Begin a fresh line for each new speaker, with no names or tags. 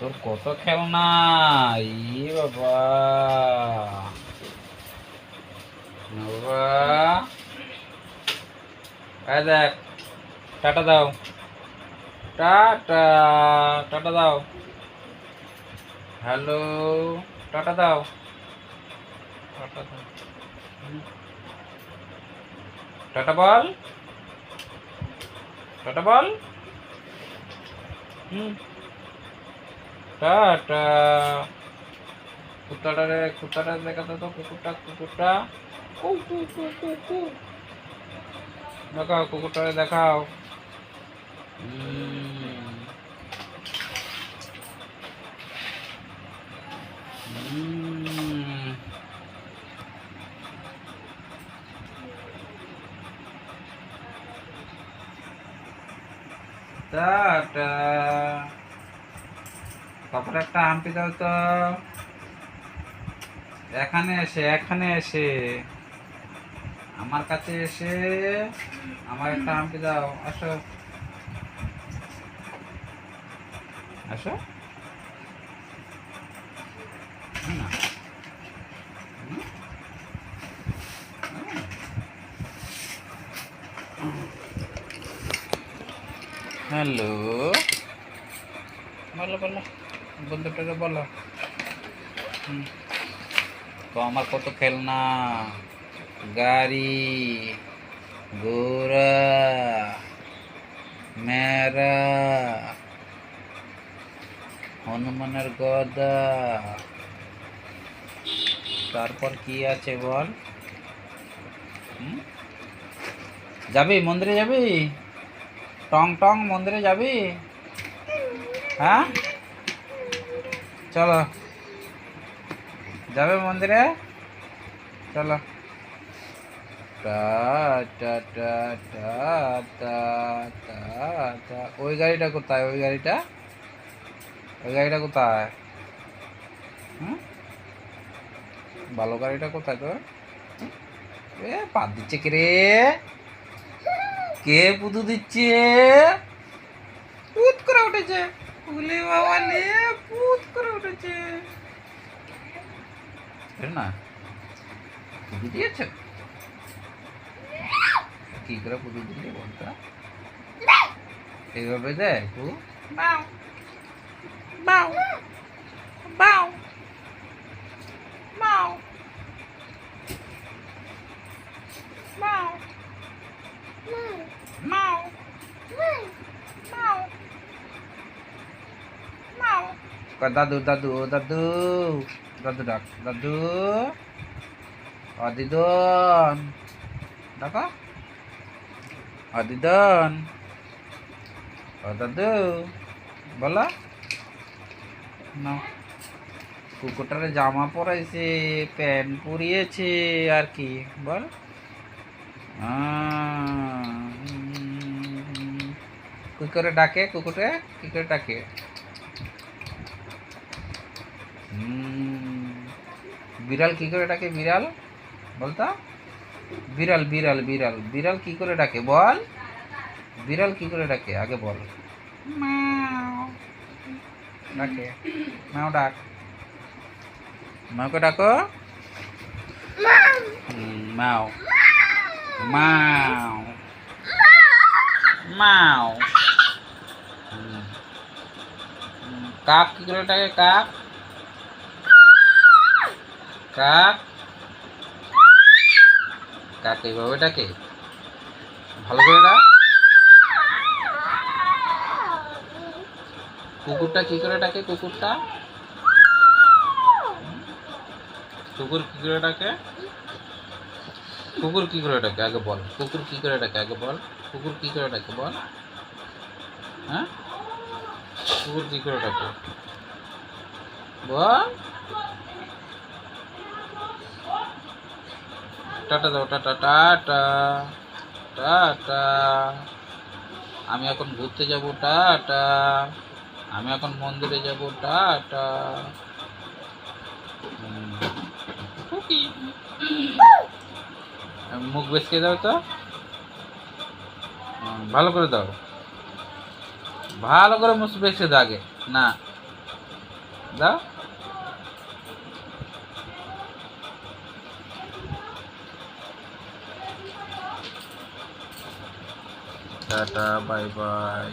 তোর কত খেলনা? ই বাবা। বাবা। এই দেখ, টাটা দাও। টাটা টাটা দাও। হ্যালো, টাটা দাও। টাটা দাও। টাটা বল। টাটা বল। হুম। টাটা কুত্তাটা রে কুত্তাটা দেখাতো তো কুকুরটা কুকুরটা। দেখাও কুকুরটারে দেখাও। টাটা তারপরে একটা আংটি দাও তো। এখানে এসে এখানে এসে। আমার কাছে এসে আমার একটা আংটি দাও। আসো। আসো। হ্যালো। বলো বলো। বন্ধুটাকে বলো। তো আমার কত খেলনা? গাড়ি, ঘোড়া মেরা হনুমানের গদা। তারপর কি আছে বল? যাবি? মন্দিরে যাবি? টং টং মন্দিরে যাবি? হ্যাঁ? চলো। যাবে মন্দিরে? চলো। ওই গাড়িটা কোথায়? ওই গাড়িটা? ওই গাড়িটা কোথায়? হুম? ভালো গাড়িটা কোথায় তোর? এ, পাত দিচ্ছে কে রে? কে পুতু দিচ্ছে? উঠেছে। উলে বাবা লে পুত করে উঠেছে। এর না? পুজো দিয়েছ? কি করে পুজো দিলি বলতো? এইভাবে দেয় বাউ। বাউ বাউ বাউ Mau. Mau. Mau. Kau dadu dadu dadu dadu dak dadu. Adidon. Daka? Adidon. Oh dadu. বলা না কুকুরটারে জামা পরাইছে প্যান্ট পরিয়েছে আর কি বল কি করে ডাকে কুকুরে কি করে ডাকে। বিড়াল কি করে ডাকে বিড়াল? বলতো? বিড়াল বিড়াল বিড়াল। বিড়াল কি করে ডাকে? বল। বিড়াল কি করে ডাকে? আগে বল। ডাকে। ম্যাও ডাক। ম্যাওকে ডাকো. Mau. Hmm. Hmm, কাক কি করে ডাকে? কাক? কাক। কাক এইভাবে ডাকে ভালো করে ডাক কুকুরটা কি করে ডাকে কুকুরটা? কুকুর কি করে ডাকে? কুকুর কি করে ডাকে? আগে বল। কুকুর কি করে ডাকে? আগে বল। কুকুর কি করে ডাকে? বল। হ্যাঁ? কুকুর কি করে ডাকে? বল। টাটা দাও টাটা টাটা টাটা আমি এখন ঘুরতে যাব টাটা। আমি এখন মন্দিরে যাব টাটা। মুখ বেসকে দাও তো। ভালো করে দাও। ভালো করে মুখ বেসকে দাও আগে। না। দাও। টাটা বাই বাই।